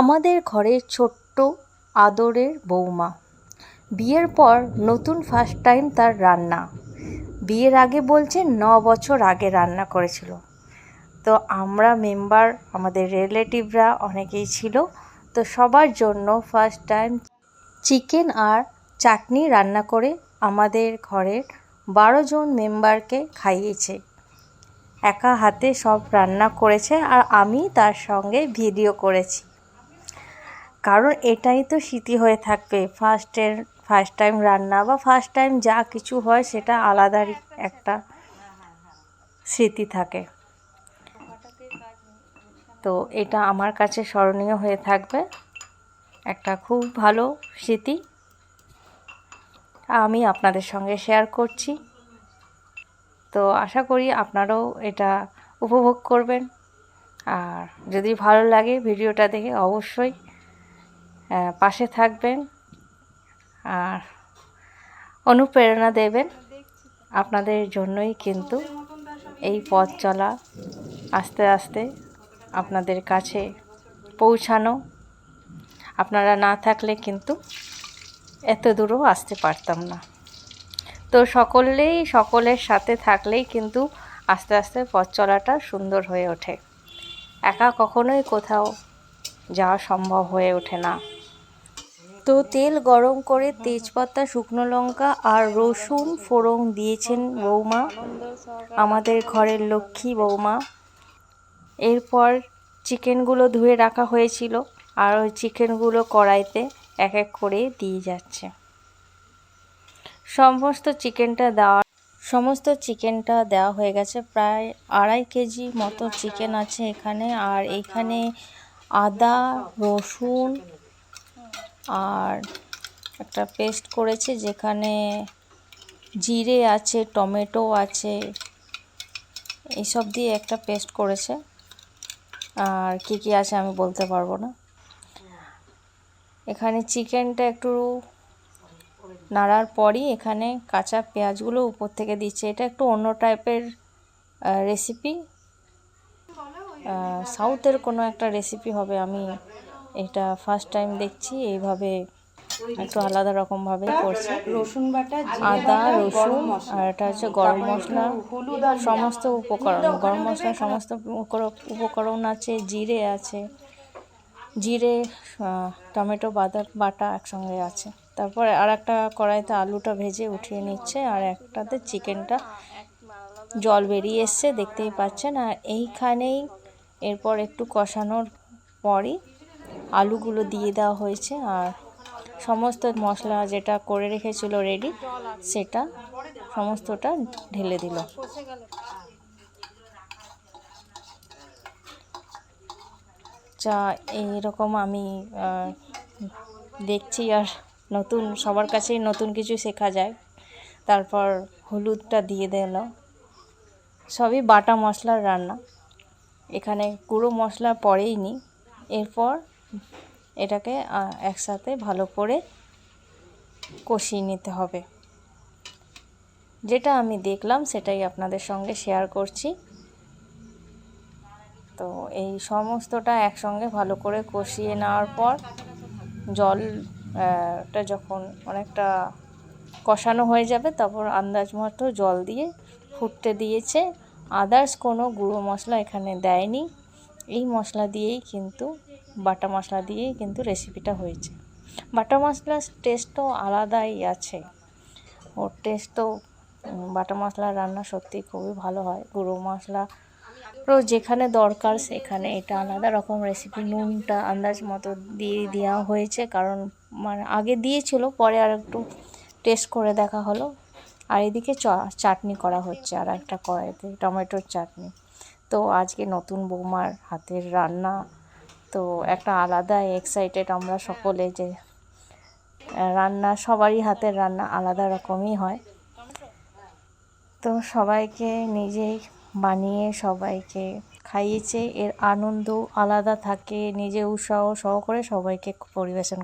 আমাদের ঘরের ছোট্ট আদরের বৌমা। বিয়ের পর নতুন ফার্স্ট টাইম তার রান্না। বিয়ের আগে বলছে ন বছর আগে রান্না করেছিল। তো আমরা মেম্বার আমাদের রিলেটিভরা অনেকেই ছিল। তো সবার জন্য ফার্স্ট টাইম চিকেন আর চাটনি রান্না করে আমাদের ঘরের বারো জন মেম্বারকে খাইয়েছে। একা হাতে সব রান্না করেছে আর আমি তার সঙ্গে ভিডিও করেছি। কারণ এটাই তো স্মৃতি হয়ে থাকবে। ফার্স্টের ফার্স্ট টাইম রান্না বা ফার্স্ট টাইম যা কিছু হয় সেটা আলাদারই একটা স্মৃতি থাকে। তো এটা আমার কাছে স্মরণীয় হয়ে থাকবে। একটা খুব ভালো স্মৃতি আমি আপনাদের সঙ্গে শেয়ার করছি। তো আশা করি আপনারাও এটা উপভোগ করবেন। আর যদি ভালো লাগে ভিডিওটা দেখে অবশ্যই পাশে থাকবেন আর অনুপ্রেরণা দেবেন আপনাদের জন্যই কিন্তু এই পথ চলা আস্তে আস্তে আপনাদের কাছে পৌঁছানো। আপনারা না থাকলে কিন্তু এত দূরও আসতে পারতাম না। তো সকলেই সকলের সাথে থাকলেই কিন্তু আস্তে আস্তে পথ চলাটা সুন্দর হয়ে ওঠে। একা কখনোই কোথাও যাওয়া সম্ভব হয়ে ওঠে না। তো তেল গরম করে তেজপাতা, শুকনো লঙ্কা আর রসুন ফোড়ন দিয়েছেন বৌমা, আমাদের ঘরের লক্ষ্মী বৌমা। এরপর চিকেনগুলো ধুয়ে রাখা হয়েছিল আর ওই চিকেনগুলো কড়াইতে এক এক করে দিয়ে যাচ্ছে। সমস্ত চিকেনটা দেওয়া, সমস্ত চিকেনটা দেওয়া হয়ে গেছে। প্রায় আড়াই কেজি মতো চিকেন আছে এখানে। আর এখানে আদা, রসুন আর একটা পেস্ট করেছে যেখানে জিরে আছে, টমেটো আছে, এইসব দিয়ে একটা পেস্ট করেছে। আর কি কি আছে আমি বলতে পারব না। এখানে চিকেনটা একটু নাড়ার পরই এখানে কাঁচা পেঁয়াজগুলো উপর থেকে দিচ্ছে। এটা একটু অন্য টাইপের রেসিপি সাউথের কোনো একটা রেসিপি হবে আমি এটা ফার্স্ট টাইম দেখছি এইভাবে একটু আলাদা রকমভাবে করছে। রসুন বাটা আদা রসুন আর এটা হচ্ছে গরম মশলা। সমস্ত উপকরণ গরম মশলা সমস্ত উপকর- উপকরণ আছে জিরে আছে। জিরে টমেটো বাদা বাটা একসঙ্গে আছে। তারপরে আর একটা কড়াইতে আলুটা ভেজে উঠিয়ে নিচ্ছে আর একটাতে চিকেনটা জল বেরিয়ে এসছে দেখতেই পাচ্ছেন। আর এইখানেই এরপর একটু কষানোর পরই আলুগুলো দিয়ে দেওয়া হয়েছে আর সমস্ত মশলা যেটা করে রেখেছিল রেডি সেটা সমস্তটা ঢেলে দিল। যা এইরকম আমি দেখছি আর নতুন, সবার কাছেই নতুন কিছু শেখা যায়। তারপর হলুদটা দিয়ে দিল। সবই বাটা মশলার রান্না। এখানে গুঁড়ো মশলা পরেই নি এরপর এটাকে একসাথে ভালো করে কষিয়ে নিতে হবে। যেটা আমি দেখলাম সেটাই আপনাদের সঙ্গে শেয়ার করছি। তো এই সমস্তটা একসঙ্গে ভালো করে কষিয়ে নেওয়ার পর জল আহ, টা যখন অনেকটা কষানো হয়ে যাবে তারপর আন্দাজ মতো জল দিয়ে ফুটতে দিয়েছে। আদার্স কোনো গুঁড়ো মশলা এখানে দেয়নি। এই মশলা দিয়েই কিন্তু বাটা মশলা দিয়েই কিন্তু রেসিপিটা হয়েছে। বাটা মশলার টেস্ট তো আলাদাই আছে। ওর টেস্ট তো উম, বাটা মশলার রান্না সত্যি খুবই ভালো হয়। গুঁড়ো মশলা যেখানে দরকার সেখানে এটা আলাদা রকম রেসিপি নুনটা আন্দাজ মতো দিয়ে দেওয়া হয়েছে কারণ মানে আগে দিয়েছিল পরে আর একটু টেস্ট করে দেখা হলো। আর এদিকে চাটনি করা হচ্ছে আর একটা কড়াইতে টমেটোর চাটনি। তো আজকে নতুন বৌমার হাতের রান্না তো একটা আলাদা এক্সাইটেড আমরা সকলে যে রান্না সবারই হাতের রান্না আলাদা রকমই হয়। তো সবাইকে নিজেই বানিয়ে সবাইকে খাইয়েছে, এর আনন্দ আলাদা থাকে, নিজে উৎসাহ সহকারে সবাইকে পরিবেশন